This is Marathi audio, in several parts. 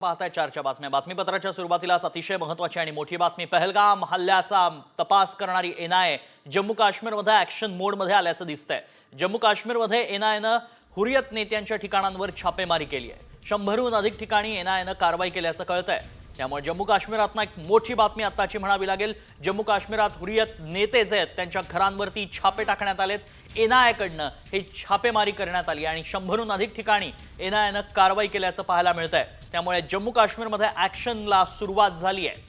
पाहताय चारच्या बातम्या. बातमीपत्राच्या सुरुवातीलाच अतिशय महत्वाची आणि मोठी बातमी. पहलगाम हल्ल्याचा तपास करणारी एनआयए जम्मू काश्मीरमध्ये ऍक्शन मोडमध्ये आल्याचं दिसतंय. जम्मू काश्मीरमध्ये एनआयएनं हुरियत नेत्यांच्या ठिकाणांवर छापेमारी केली आहे. शंभरहून अधिक ठिकाणी एनआयएनं कारवाई केल्याचं कळतंय. त्यामुळे जम्मू काश्मीरातनं एक मोठी बातमी आत्ताची म्हणावी लागेल. जम्मू काश्मीरात हुरियत नेते जे आहेत. त्यांच्या घरांवरती छापे टाकण्यात आलेत. एनआयकडनं हे छापेमारी करण्यात आली आणि शंभरहून अधिक ठिकाणी एनआयनं कारवाई केल्याचं पाहायला मिळतंय. त्यामुळे जम्मू काश्मीरमध्ये ॲक्शनला सुरुवात झाली आहे.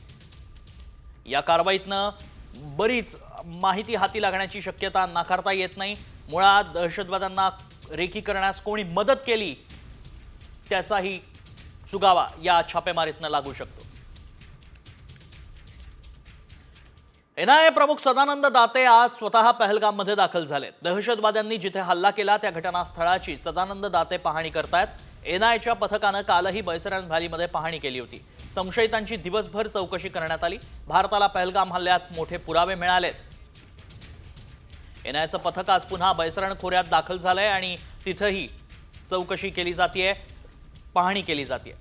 या कारवाईतनं बरीच माहिती हाती लागण्याची शक्यता नाकारता येत नाही. मुळात दहशतवाद्यांना रेखी करण्यास कोणी मदत केली त्याचाही सुगावा या छापेमारीतनं लागू शकतो. एनआयए प्रमुख सदानंद दाते आज स्वतः पहलगाममध्ये दाखल झाले दहशतवाद्यांनी जिथे हल्ला केला त्या घटनास्थळाची सदानंद दाते पाहणी करतायत. एनआयच्या पथकानं कालही बैसरण व्हॅलीमध्ये पाहणी केली होती. संशयितांची दिवसभर चौकशी करण्यात आली. भारताला पहलगाम हल्ल्यात मोठे पुरावे मिळालेत. एनआयचं पथक आज पुन्हा बैसरण खोऱ्यात दाखल झालंय आणि तिथंही चौकशी केली जाते पाहणी केली जाते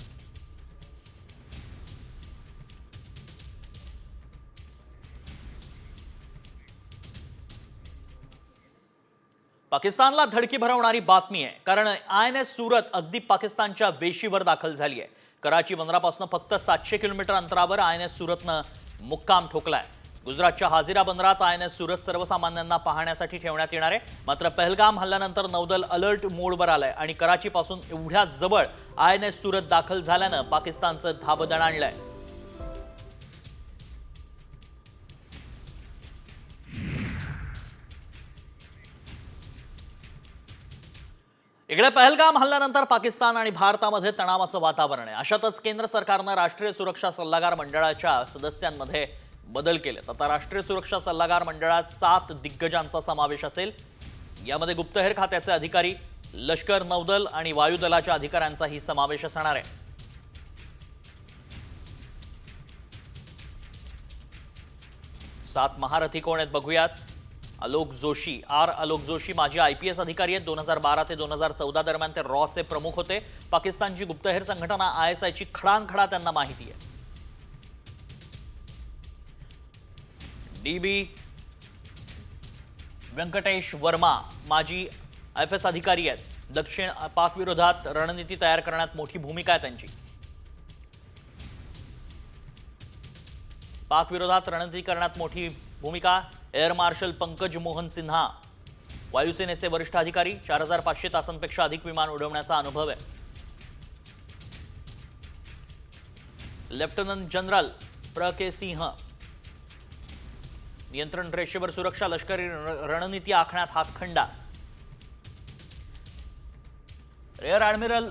पाकिस्तानला धडकी भरवणारी बातमी आहे. कारण आय एन एस सुरत अगदी पाकिस्तानच्या वेशीवर दाखल झाली आहे कराची बंदरापासून फक्त सातशे किलोमीटर अंतरावर आय एन एस सुरतनं मुक्काम ठोकलाय. गुजरातच्या हाजिरा बंदरात आय एन एस सुरत सर्वसामान्यांना पाहण्यासाठी ठेवण्यात येणार आहे. मात्र पहलगाम हल्ल्यानंतर नौदल अलर्ट मोडवर आलंय आणि कराचीपासून एवढ्या जवळ आय एन एस सुरत दाखल झाल्यानं पाकिस्तानचं धाबदण आणलंय. इकडे पहलगाम हल्ल्यानंतर पाकिस्तान आणि भारतामध्ये तणावाचं वातावरण आहे. अशातच केंद्र सरकारनं राष्ट्रीय सुरक्षा सल्लागार मंडळाच्या सदस्यांमध्ये बदल केलेत. आता राष्ट्रीय सुरक्षा सल्लागार मंडळात सात दिग्गजांचा समावेश असेल. यामध्ये गुप्तहेर खात्याचे अधिकारी लष्कर नौदल आणि वायुदलाच्या अधिकाऱ्यांचाही समावेश असणार आहे. सात महारथी कोण आहेत बघूयात. अलोक जोशी. आर. अलोक जोशी माजी आय पी एस अधिकारी आहेत. दोन हजार बारा ते दोन हजार चौदा दरम्यान ते रॉचे प्रमुख होते. पाकिस्तानची गुप्तहेर संघटना आय एस आयची खडानखडा त्यांना माहिती आहे. डी बी व्यंकटेश वर्मा माजी एफ एस अधिकारी आहेत. दक्षिण पाकविरोधात रणनीती तयार करण्यात मोठी भूमिका आहे त्यांची. पाकविरोधात रणनीती करण्यात मोठी भूमिका एअर मार्शल पंकज मोहन सिन्हा. वायुसेनेचे वरिष्ठ अधिकारी चार हजार पाचशे तासांपेक्षा अधिक विमान उडवण्याचा अनुभव आहे. लेफ्टनंट जनरल प्र. के. सिंह. नियंत्रण रेषेवर सुरक्षा लष्करी रणनीती आखण्यात हातखंडा. रेअर ॲडमिरल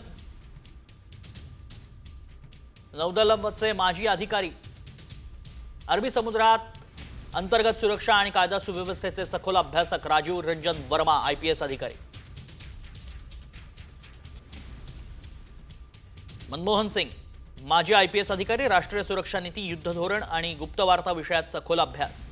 नौदलचे माजी अधिकारी. अरबी समुद्रात अंतर्गत सुरक्षा आणि कायदा सुव्यवस्थेचे सखोल अभ्यासक Rajiv Ranjan Verma I P S अधिकारी. मनमोहन सिंग माजी आय पी एस अधिकारी राष्ट्रीय सुरक्षा नीती युद्ध धोरण आणि गुप्तवार्ता विषयात सखोल अभ्यास.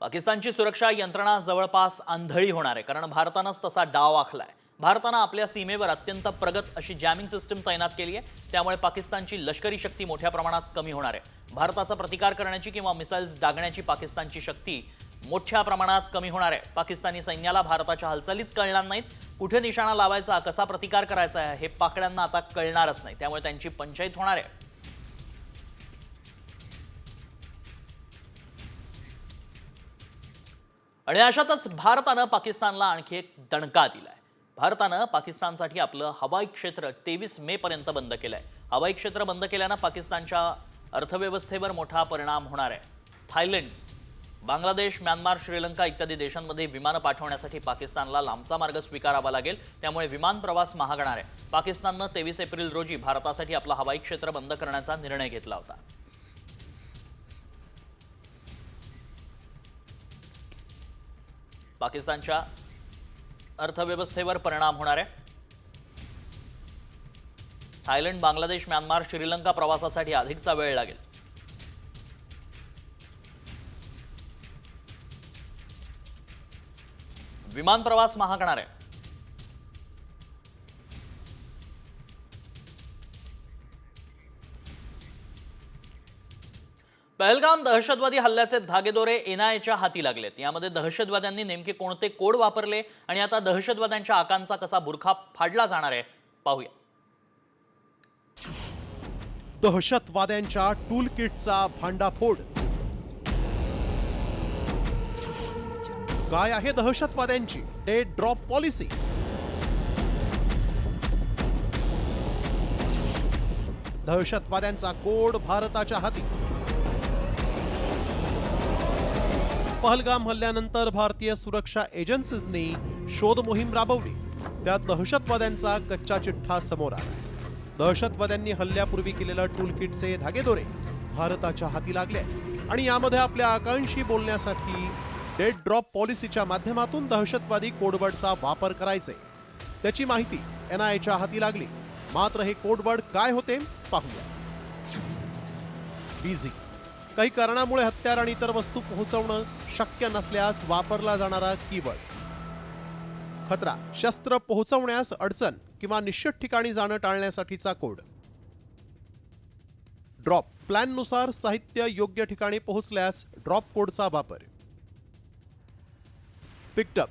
पाकिस्तानची सुरक्षा यंत्रणा जवळपास आंधळी होणार आहे कारण भारतानंच तसा डाव आखलाय. भारतानं आपल्या सीमेवर अत्यंत प्रगत अशी जॅमिंग सिस्टीम तैनात केली आहे. त्यामुळे पाकिस्तानची लष्करी शक्ती मोठ्या प्रमाणात कमी होणार आहे. भारताचा प्रतिकार करण्याची किंवा मिसाईल्स डागण्याची पाकिस्तानची शक्ती मोठ्या प्रमाणात कमी होणार आहे. पाकिस्तानी सैन्याला भारताच्या हालचालीच कळणार नाहीत. कुठे निशाणा लावायचा कसा प्रतिकार करायचा आहे हे पाकड्यांना आता कळणारच नाही. त्यामुळे त्यांची पंचायत होणार आहे. आणि अशातच भारतानं पाकिस्तानला आणखी एक दणका दिलाय. भारतानं पाकिस्तानसाठी आपलं हवाई क्षेत्र तेवीस मे पर्यंत बंद केलंय. हवाई क्षेत्र बंद केल्यानं पाकिस्तानच्या अर्थव्यवस्थेवर मोठा परिणाम होणार आहे. थायलंड बांगलादेश म्यानमार श्रीलंका इत्यादी देशांमध्ये विमानं पाठवण्यासाठी पाकिस्तानला लांबचा मार्ग स्वीकारावा लागेल. त्यामुळे विमान प्रवास महागणार आहे. पाकिस्ताननं तेवीस एप्रिल रोजी भारतासाठी आपलं हवाई क्षेत्र बंद करण्याचा निर्णय घेतला होता. पाकिस्तानच्या अर्थव्यवस्थेवर परिणाम होणार आहे. थायलंड बांगलादेश म्यानमार श्रीलंका प्रवासासाठी अधिकचा वेळ लागेल. विमान प्रवास महागणार आहे. पहलगाम दहशतवादी हल्ल्याचे धागेदोरे एनआयएच्या हाती लागलेत. यामध्ये दहशतवाद्यांनी नेमके कोणते कोड वापरले आणि आता दहशतवाद्यांच्या आकांचा कसा बुरखा फाडला जाणार आहे पाहूया. दहशतवाद्यांच्या टूल किटचा भांडाफोड. काय आहे दहशतवाद्यांची? Dead drop policy. दहशतवाद्यांचा कोड भारताच्या हाती. पहलगाम हल्ल्यानंतर भारतीय सुरक्षा एजन्सीजनी शोध मोहीम राबवली. त्यात दहशतवाद्यांचा कच्चा चिठ्ठा समोर आला. दहशतवाद्यांनी हल्ल्यापूर्वी केलेलं टूलकिटचे धागेदोरे भारताच्या हाती लागले. आणि यामध्ये आपल्या आकांक्षी बोलण्यासाठी डेड ड्रॉप पॉलिसीच्या माध्यमातून दहशतवादी कोडवर्डचा वापर करायचे. त्याची माहिती एनआयच्या हाती लागली. मात्र हे कोडवर्ड काय होते पाहूया. बिझी काही कारणामुळे हत्यार आणि इतर वस्तू पोहोचवणं शक्य नसल्यास वापरला जाणारा कीवर्ड. खतरा शस्त्र पोहोचवण्यास अडचण किंवा निश्चित ठिकाणी जाणं टाळण्यासाठीचा कोड. ड्रॉप प्लॅननुसार साहित्य योग्य ठिकाणी पोहोचल्यास ड्रॉप कोडचा वापर. पिकटअप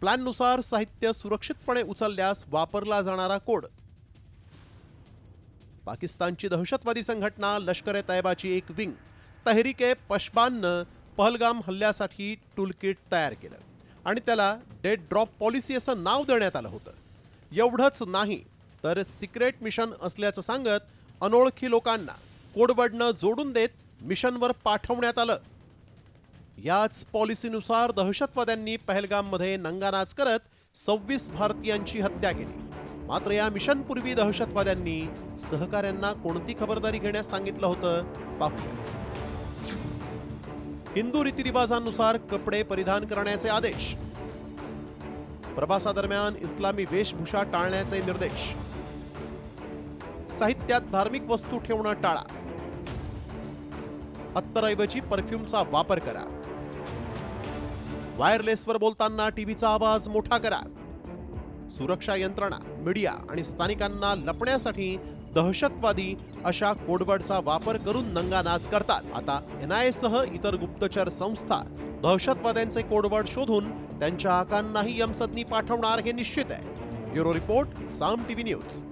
प्लॅननुसार साहित्य सुरक्षितपणे उचलल्यास वापरला जाणारा कोड. पाकिस्तानची दहशतवादी संघटना लष्कर ए तैबाची एक विंग. तहरीक ए पशबाननं पहलगाम हल्ल्यासाठी टूलकिट तयार केलं. आणि त्याला डेड ड्रॉप पॉलिसी असं नाव देण्यात आलं होतं. एवढंच नाही तर सिक्रेट मिशन असल्याचं सांगत अनोळखी लोकांना कोडबडनं जोडून देत मिशनवर पाठवण्यात आलं. याच पॉलिसीनुसार दहशतवाद्यांनी पहलगाममध्ये नंगानाच करत सव्वीस भारतीयांची हत्या केली. मात्र या मिशनपूर्वी दहशतवाद्यांनी सहकाऱ्यांना कोणती खबरदारी घेण्यास सांगितलं होतं पाहूया. हिंदू रीतिरिवाजांनुसार कपडे परिधान करण्याचे आदेश. प्रवासादरम्यान इस्लामी वेशभूषा टाळण्याचे निर्देश. साहित्यात धार्मिक वस्तू ठेवणं टाळा. अत्तरऐवजी परफ्यूमचा वापर करा. वायरलेसवर बोलताना टीव्हीचा आवाज मोठा करा. सुरक्षा यंत्रणा मीडिया आणि स्थानिकांना लपण्यासाठी दहशतवादी अशा कोडवर्डचा वापर करून नंगानाच करतात. आता एनआयए सह इतर गुप्तचर संस्था दहशतवाद्यांचे कोडवर्ड शोधून त्यांच्या हाकांनाही यमसदनी पाठवणार हे निश्चित आहे. Bureau report Saam TV news.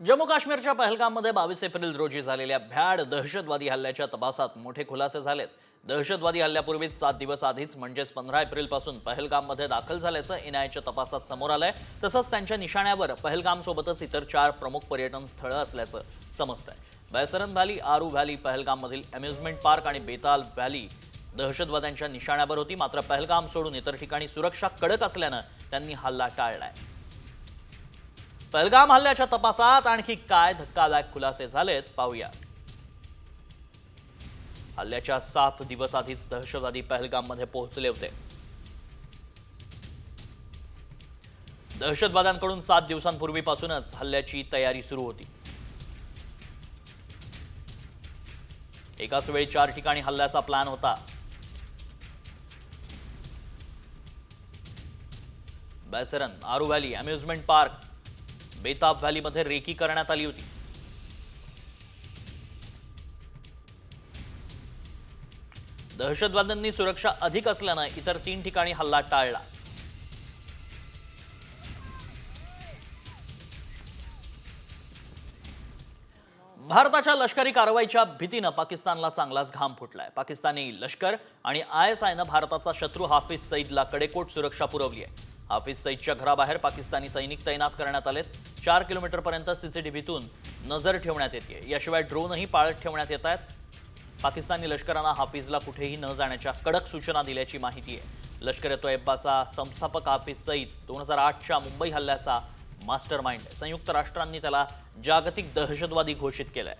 Jammu काश्मीरच्या पहलगाममध्ये बावीस एप्रिल रोजी झालेल्या भ्याड दहशतवादी हल्ल्याच्या तपासात मोठे खुलासे झालेत. दहशतवादी हल्ल्यापूर्वीच सात दिवस आधीच म्हणजेच पंधरा एप्रिलपासून पहलगाममध्ये दाखल झाल्याचं एनआयच्या तपासात समोर आलंय. तसंच त्यांच्या निशाण्यावर पहलगामसोबतच इतर चार प्रमुख पर्यटन स्थळं असल्याचं समजतंय. बैसरन व्हॅली आरू व्हॅली पहलगाममधील अम्युजमेंट पार्क आणि बेताल व्हॅली दहशतवाद्यांच्या निशाण्यावर होती. मात्र पहलगाम सोडून इतर ठिकाणी सुरक्षा कडक असल्यानं त्यांनी हल्ला टाळलाय. पहलगाम हल्ल्याच्या तपासात आणखी काय धक्कादायक खुलासे झालेत पाहूया. हल्ल्याच्या सात दिवस आधीच दहशतवादी पहलगाममध्ये पोहोचले होते. दहशतवाद्यांकडून सात दिवसांपूर्वीपासूनच हल्ल्याची तयारी सुरू होती. एकाच वेळी चार ठिकाणी हल्ल्याचा प्लॅन होता. Baisaran Aru valley amusement park Betaab व्हॅलीमध्ये recce करण्यात आली होती. दहशतवाद्यांनी सुरक्षा अधिक असल्यानं इतर तीन ठिकाणी हल्ला टाळला. भारताच्या लष्करी कारवाईच्या भीतीनं पाकिस्तानला चांगलाच घाम फुटलाय. पाकिस्तानी लष्कर आणि आय एस आयनं भारताचा शत्रू हाफिज सईदला कडेकोट सुरक्षा पुरवली आहे. हाफिज सईदच्या घराबाहेर पाकिस्तानी सैनिक तैनात करण्यात आलेत. चार किलोमीटरपर्यंत सीसीटीव्हीतून नजर ठेवण्यात येते. याशिवाय ड्रोनही पाळत ठेवण्यात येत आहेत. पाकिस्तानी लष्करानं हाफिजला कुठेही न जाण्याच्या कडक सूचना दिल्याची माहिती आहे. लष्कर ए तोयब्बाचा संस्थापक हाफिज सईद दोन हजार आठच्या मुंबई हल्ल्याचा मास्टर माइंड संयुक्त राष्ट्रांनी त्याला जागतिक दहशतवादी घोषित केलाय.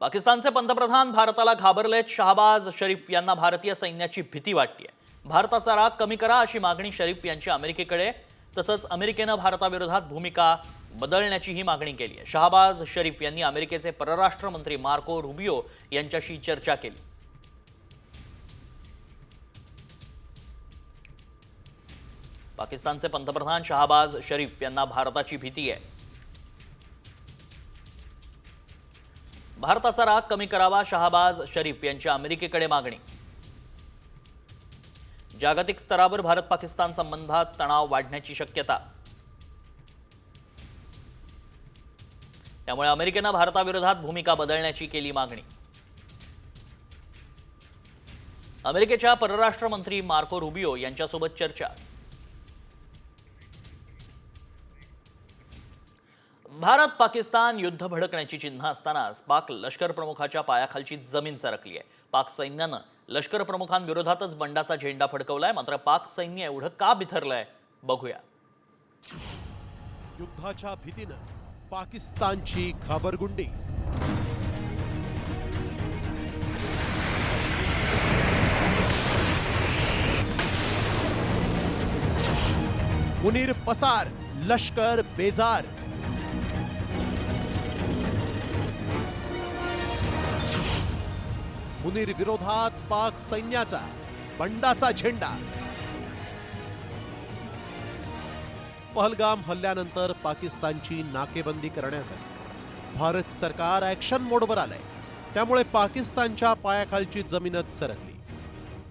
पाकिस्तानचे पंतप्रधान भारताला घाबरलेत शहाबाज शरीफ. यांना भारतीय सैन्याची भीती वाटते भारताचा राग कमी करा अशी मागणी शरीफ यांची अमेरिकेकडे. तसंच अमेरिकेनं भारताविरोधात भूमिका बदलण्याची ही मागणी केली आहे. शहाबाज शरीफ यांनी अमेरिकेचे परराष्ट्र मंत्री मार्को रुबियो यांच्याशी चर्चा केली. पाकिस्तानचे पंतप्रधान शहाबाज शरीफ यांना भारताची भीती आहे. भारताचा राग कमी करावा शहाबाज शरीफ यांची अमेरिकेकडे मागणी जागतिक स्तरावर भारत पाकिस्तान संबंधात तणाव वाढण्याची शक्यता. त्यामुळे अमेरिकेनं भारताविरोधात भूमिका बदलण्याची केली मागणी. अमेरिकेच्या परराष्ट्र मंत्री मार्को रुबियो यांच्यासोबत चर्चा. भारत पाकिस्तान युद्ध भडकण्याची चिन्ह असतानाच पाक लष्कर प्रमुखाच्या पायाखालची जमीन सरकली आहे पाक सैन्यानं लष्कर प्रमुखांविरोधातच बंडाचा झेंडा फडकवलाय. मात्र पाक सैन्य एवढं का बिथरलंय बघूया. युद्धाच्या भीतीनं पाकिस्तानची घाबरगुंडी. मुनीर पसार लष्कर बेजार. मुनीर विरोधात पाक सैन्याचा बंडाचा झेंडा. पहलगाम हल्ल्यानंतर पाकिस्तानची नाकेबंदी करण्यासाठी भारत सरकार ऍक्शन मोडवर आलंय. त्यामुळे पाकिस्तानच्या पायाखालची जमीनच सरकली.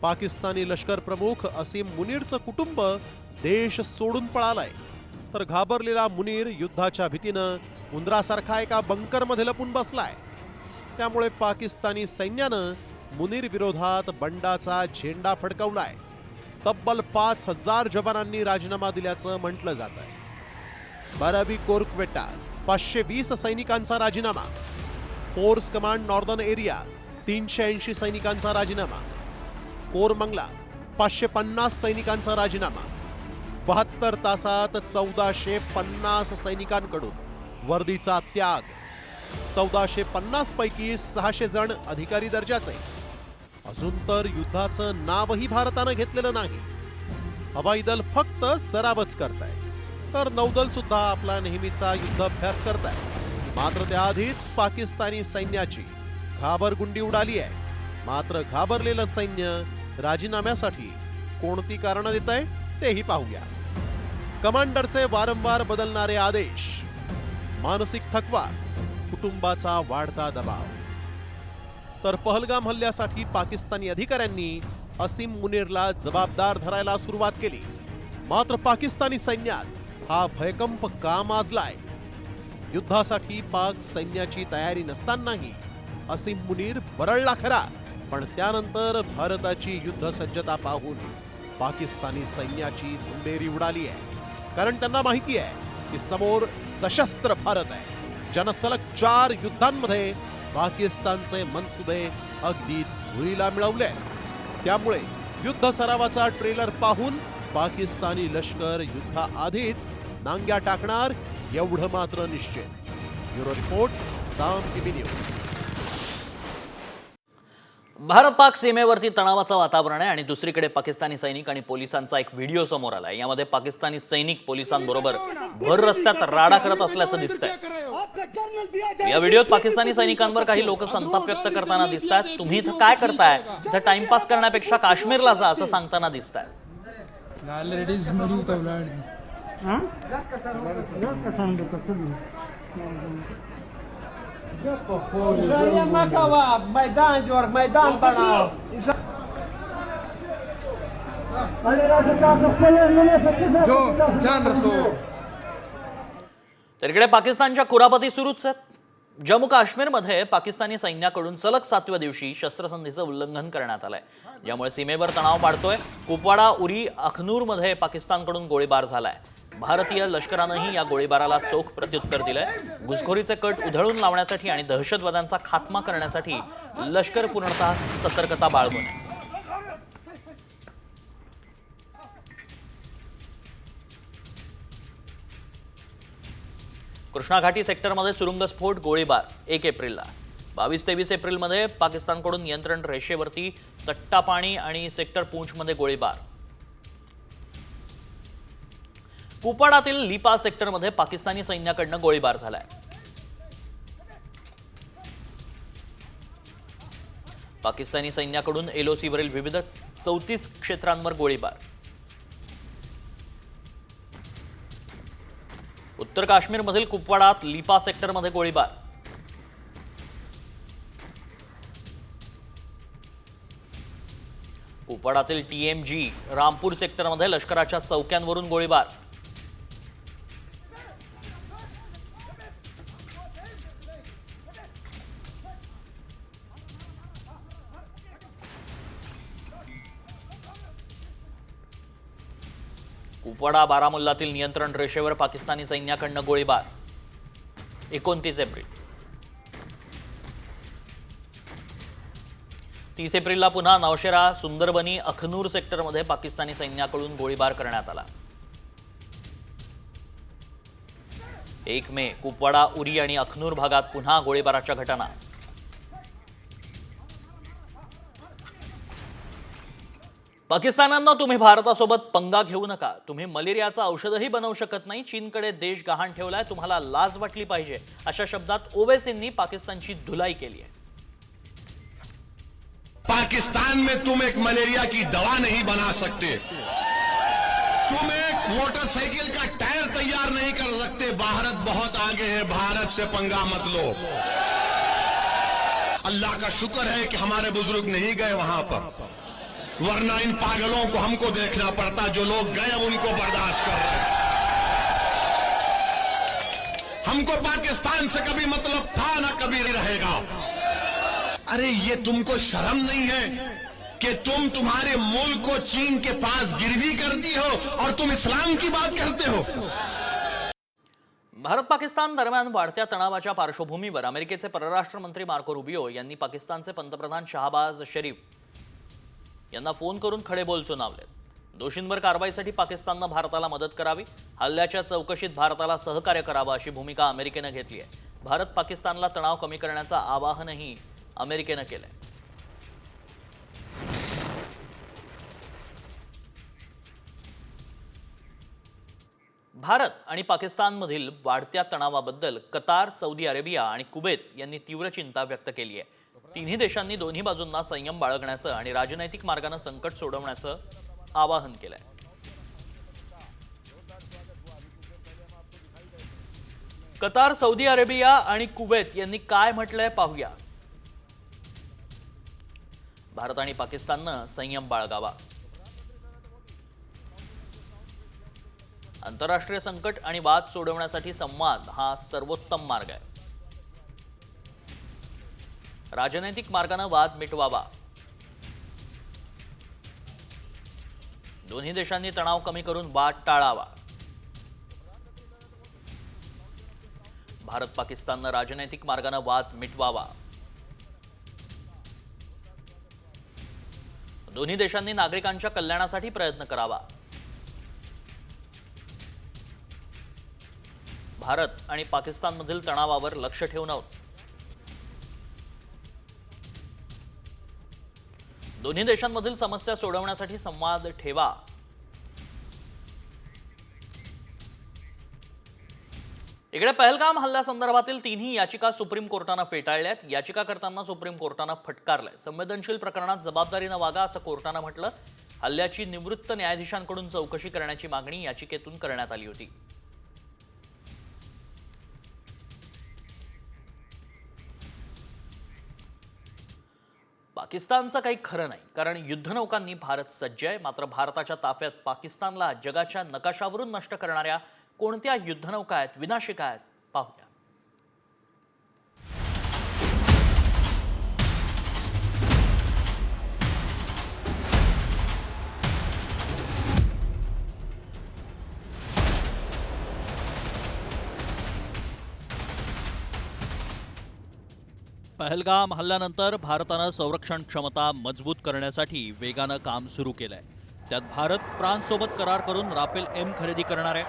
पाकिस्तानी लष्कर प्रमुख असीम मुनीरचं कुटुंब देश सोडून पळालाय. तर घाबरलेला मुनीर युद्धाच्या भीतीनं उंदरासारखा एका बंकरमध्ये लपून बसलाय. त्यामुळे पाकिस्तानी सैन्यानं मुनीर विरोधात बंडाचा झेंडा फडकवलाय. तब्बल पाच हजार जवानांनी राजीनामा दिल्याचं म्हटलं जात आहे बारावी कोरक्वेटा पाचशे वीस सैनिकांचा राजीनामा. फोर्स कमांड नॉर्दर्न एरिया तीनशे ऐंशी सैनिकांचा राजीनामा. कोरमंगला पाचशे पन्नास सैनिकांचा राजीनामा. बहात्तर तासात चौदाशे पन्नास सैनिकांकडून वर्दीचा त्याग. चौदाशे पन्नास पैकी सहाशे जण अधिकारी दर्जाचे. अजून तर युद्धाचं नावही भारतानं घेतलेलं नाही. हवाई दल फक्त सरावच करताय. तर नौदल सुद्धा आपला नेहमीचा युद्धाभ्यास करताय. मात्र त्याआधीच पाकिस्तानी सैन्याची घाबरगुंडी उडाली आहे. मात्र घाबरलेलं सैन्य राजीनाम्यासाठी कोणती कारणं देत आहे तेही पाहूया. कमांडरचे वारंवार बदलणारे आदेश. मानसिक थकवा. कुटुंबाचा वाढता दबाव. तर पहलगाम हल्ल्यासाठी पाकिस्तानी अधिकाऱ्यांनी असीम मुनीरला जबाबदार धरायला सुरुवात केली. मात्र पाकिस्तानी सैन्यात हा भयकंप का माजलाय? युद्धासाठी पाक सैन्याची तयारी नसतानाही असीम मुनीर बरळला खरा पण त्यानंतर भारताची युद्ध सज्जता पाहून पाकिस्तानी सैन्याची मुंडेरी उडाली आहे. कारण त्यांना माहिती आहे की समोर सशस्त्र भारत आहे. ज्यांना सलग चार युद्धांमध्ये पाकिस्तानचे मनसुबे अगदी धुळीला मिळवले. त्यामुळे युद्ध सरावाचा ट्रेलर पाहून पाकिस्तानी लष्कर युद्धाआधीच नांग्या टाकणार एवढं मात्र निश्चित bureau report Saam TV news. Bharat Pak सीमेवरती तणावाचं वातावरण आहे आणि दुसरीकडे पाकिस्तानी सैनिक आणि पोलिसांचा एक व्हिडिओ समोर आलाय. यामध्ये पाकिस्तानी सैनिक पोलिसांबरोबर भर रस्त्यात राडा करत असल्याचं दिसतंय. या व्हिडिओत पाकिस्तानी सैनिकांवर काही लोक संताप व्यक्त करताना दिसतात तुम्ही इथं काय करताय? जर टाइमपास करण्यापेक्षा काश्मीरला जा असं सांगताना दिसताय मैदान जोर मैदान बनाओ जो जान रखो तर इकडे पाकिस्तानच्या कुरापती सुरूच आहेत. जम्मू काश्मीरमध्ये पाकिस्तानी सैन्याकडून सलग सातव्या दिवशी शस्त्रसंधीचं उल्लंघन करण्यात आलंय. ज्यामुळे सीमेवर तणाव वाढतोय. कुपवाडा उरी अखनूरमध्ये पाकिस्तानकडून गोळीबार झालाय. भारतीय लष्करानंही या गोळीबाराला चोख प्रत्युत्तर दिलंय. घुसखोरीचे कट उधळून लावण्यासाठी आणि दहशतवाद्यांचा खात्मा करण्यासाठी लष्कर पूर्णतः सतर्कता बाळगून आहे. कृष्णाघाटी सेक्टरमध्ये सुरुंगस्फोट गोळीबार एक एप्रिलला. बावीस तेवीस एप्रिलमध्ये पाकिस्तानकडून नियंत्रण रेषेवरती तट्टापाणी आणि सेक्टर पूंछमध्ये गोळीबार. कुपाडातील लिपा सेक्टरमध्ये पाकिस्तानी सैन्याकडनं गोळीबार झालाय. पाकिस्तानी सैन्याकडून एलओसीवरील विविध चौतीस क्षेत्रांवर गोळीबार. उत्तर काश्मीरमधील कुपवाडात लिपा सेक्टरमध्ये गोळीबार. कुपवाडातील टीएमजी रामपूर सेक्टरमध्ये लष्कराच्या चौक्यांवरून गोळीबार. कुपवाडा बारामुल्लातील नियंत्रण रेषेवर पाकिस्तानी सैन्याकडनं गोळीबार. एकोणतीस एप्रिल. तीस एप्रिलला पुन्हा नौशेरा सुंदरबनी अखनूर सेक्टरमध्ये पाकिस्तानी सैन्याकडून गोळीबार करण्यात आला. एक मे कुपवाडा उरी आणि अखनूर भागात पुन्हा गोळीबाराच्या घटना. पाकिस्तानांना तुम्ही भारतासोबत पंगा घेऊ नका. तुम्ही मलेरियाचं औषधही बनवू शकत नाही. चीनकडे देश गहाण ठेवलाय. तुम्हाला लाज वाटली पाहिजे. अशा शब्दात ओवेसींनी पाकिस्तानची धुलाई केली आहे. पाकिस्तान में तुम एक मलेरिया की दवा नहीं बना सकते। तुम एक मोटरसाइकिल का टायर तैयार नहीं कर सकते। भारत बहुत आगे है। भारत से पंगा मत लो। अल्लाह का शुक्र है कि हमारे बुजुर्ग नहीं गए वहां पर। वरना इन पागलों को हमको देखना पड़ता जो लोग गए उनको बर्दाश्त कर रहे हैं। हमको पाकिस्तान से कभी मतलब था ना कभी रहेगा। अरे ये तुमको शर्म नहीं है कि तुम तुम्हारे मुल्क को चीन के पास गिरवी करती हो और तुम इस्लाम की बात करते हो? भारत पाकिस्तान दरम्यान वाढत्या तणावाच्या पार्श्वभूमीवर अमेरिकेचे परराष्ट्र मंत्री मार्को रुबियो यांनी पाकिस्तानचे पंतप्रधान शहाबाज शरीफ यांना फोन करून खडेबोल सुनावले. दोषींवर कारवाईसाठी पाकिस्ताननं भारताला मदत करावी हल्ल्याच्या चौकशीत भारताला सहकार्य करावं अशी भूमिका अमेरिकेनं घेतली आहे. भारत पाकिस्तानला तणाव कमी करण्याचं आवाहनही अमेरिकेनं केलंय. भारत आणि पाकिस्तानमधील वाढत्या तणावाबद्दल कतार सौदी अरेबिया आणि कुवेत यांनी तीव्र चिंता व्यक्त केली आहे. तिन्ही देशांनी दोन्ही बाजूंना संयम बाळगण्याचं आणि राजनैतिक मार्गानं संकट सोडवण्याचं आवाहन केलंय. कतार सौदी अरेबिया आणि कुवेत यांनी काय म्हटलंय पाहूया. भारत आणि पाकिस्ताननं संयम बाळगावा. आंतरराष्ट्रीय संकट आणि वाद सोडवण्यासाठी संवाद हा सर्वोत्तम मार्ग आहे. राजनैतिक मार्गानं वाद मिटवावा. दोन्ही देशांनी तणाव कमी करून वाद टाळावा. भारत पाकिस्ताननं राजनैतिक मार्गानं वाद मिटवावा. दोन्ही देशांनी नागरिकांच्या कल्याणासाठी प्रयत्न करावा. भारत आणि पाकिस्तानमधील तणावावर लक्ष ठेवून दोन्ही देशांमधील समस्या सोडवण्यासाठी संवाद ठेवा. इकडे पहलगाम हल्ल्यासंदर्भातील तिन्ही याचिका सुप्रीम कोर्टानं फेटाळल्यात. याचिकाकर्त्यांना सुप्रीम कोर्टानं फटकारलंय. संवेदनशील प्रकरणात जबाबदारीनं वागा असं कोर्टानं म्हटलं. हल्ल्याची निवृत्त न्यायाधीशांकडून चौकशी करण्याची मागणी याचिकेतून करण्यात आली होती. पाकिस्तानचं काही खरं नाही. कारण युद्धनौकांनी भारत सज्ज आहे. मात्र भारताच्या ताफ्यात पाकिस्तानला जगाच्या नकाशावरून नष्ट करणाऱ्या कोणत्या युद्धनौका आहेत विनाशिका आहेत पाहूया. पहलगाम हल्ल्यानंतर भारतानं संरक्षण क्षमता मजबूत करण्यासाठी वेगानं काम सुरू केलंय. त्यात भारत फ्रान्ससोबत करार करून राफेल एम खरेदी करणार आहे.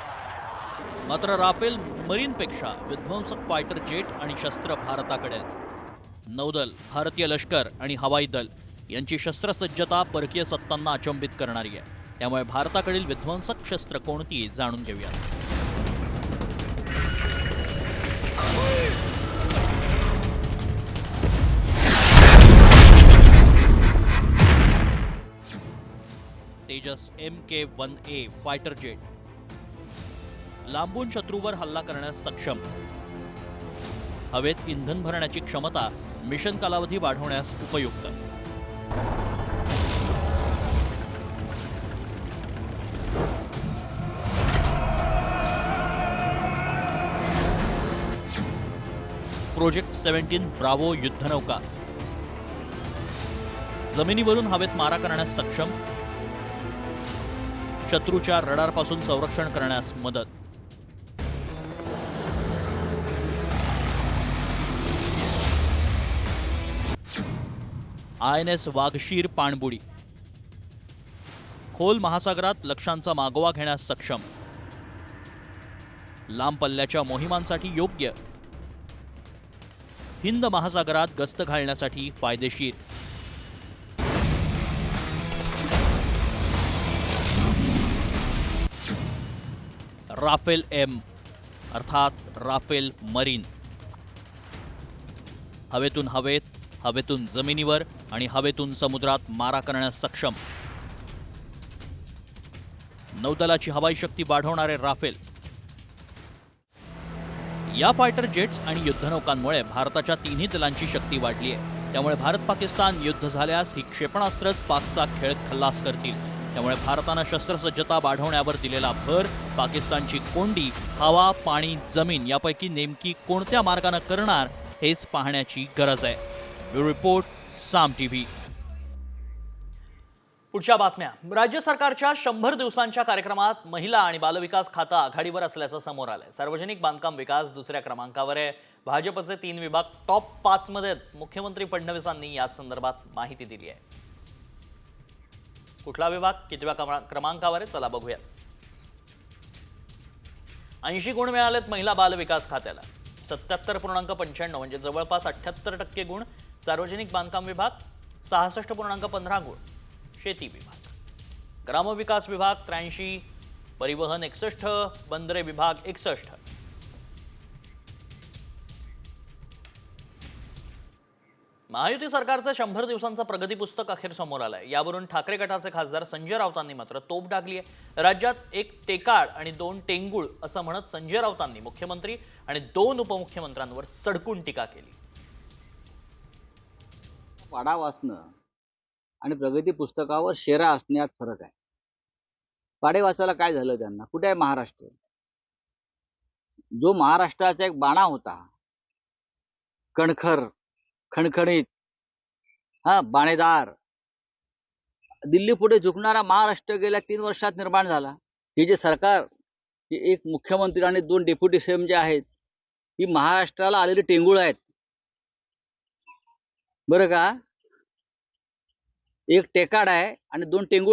मात्र राफेल मरीनपेक्षा विध्वंसक फायटर जेट आणि शस्त्र भारताकडे आहेत. नौदल भारतीय लष्कर आणि हवाई दल यांची शस्त्रसज्जता परकीय सत्तांना अचंबित करणारी आहे. त्यामुळे भारताकडील विध्वंसक शस्त्र कोणती जाणून घेऊया. Tejas M K one A fighter jet लांबून शत्रूवर हल्ला करण्यास सक्षम. हवेत इंधन भरण्याची क्षमता मिशन कालावधी वाढवण्यास उपयुक्त. प्रोजेक्ट सेव्हन्टीन ब्रावो युद्धनौका. जमिनीवरून हवेत मारा करण्यास सक्षम शत्रूच्या रडारपासून संरक्षण करण्यास मदत. आय एन एस वाघशीर पाणबुडी. खोल महासागरात लक्ष्यांचा मागोवा घेण्यास सक्षम. लांब पल्ल्याच्या मोहिमांसाठी योग्य. हिंद महासागरात गस्त घालण्यासाठी फायदेशीर. राफेल एम अर्थात राफेल मरीन. हवेतून हवेत हवेतून जमिनीवर आणि हवेतून समुद्रात मारा करण्यास सक्षम. नौदलाची हवाई शक्ती वाढवणारे राफेल. या फायटर जेट्स आणि युद्धनौकांमुळे भारताच्या तिन्ही दलांची शक्ती वाढली आहे. त्यामुळे भारत पाकिस्तान युद्ध झाल्यास ही क्षेपणास्त्रच पाकचा खेळ खल्लास करतील. त्यामुळे भारतानं शस्त्रसज्जता वाढवण्यावर दिलेला भर पाकिस्तानची कोंडी हवा पाणी जमीन यापैकी नेमकी कोणत्या मार्गानं करणार हेच पाहण्याची गरज आहे. Bureau report Saam TV. पुढच्या बातम्या. राज्य सरकारच्या शंभर दिवसांच्या कार्यक्रमात महिला आणि बालविकास खातं आघाडीवर असल्याचं समोर आलंय. सार्वजनिक बांधकाम विकास दुसऱ्या क्रमांकावर आहे. भाजपचे तीन विभाग टॉप पाच मध्ये मुख्यमंत्री फडणवीसांनी याच संदर्भात माहिती दिली आहे. कुठला विभाग? कितव्या क्रमांकावर आहे? चला बघूया. ऐंशी गुण मिळालेत महिला बाल विकास खात्याला. सत्याहत्तर पूर्णांक पंच्याण्णव म्हणजे जवळपास अठ्ठ्याहत्तर टक्के गुण सार्वजनिक बांधकाम विभाग सहासष्ट पूर्णांक पंधरा गुण शेती विभाग. ग्रामविकास विभाग त्र्याऐंशी परिवहन एकसष्ट बंदरे विभाग एकसष्ट. महायुती सरकारचं शंभर दिवसांचं प्रगती पुस्तक अखेर समोर आलंय. यावरून ठाकरे गटाचे खासदार संजय राऊतांनी मात्र तोप टाकली आहे राज्यात एक टेकाळ आणि दोन टेंगुळ असं म्हणत संजय राऊतांनी मुख्यमंत्री आणि दोन उपमुख्यमंत्र्यांवर सडकून टीका केली. पाडा वाचणं आणि प्रगती पुस्तकावर शेरा असण्यात फरक आहे. पाडे वाचायला काय झालं त्यांना? कुठे आहे महाराष्ट्र? जो महाराष्ट्राचा एक बाणा होता कणखर खणखणीत. हा बाणेदार. दिल्ली पुढे झुकणारा महाराष्ट्र गेल्या तीन वर्षात निर्माण झाला. हे जे सरकार एक मुख्यमंत्री आणि दोन डेप्युटी सीएम जे आहेत ही महाराष्ट्राला आलेली टेंगुळ आहेत. बरं का? एक टेकाड आहे आणि दोन टेंगुळ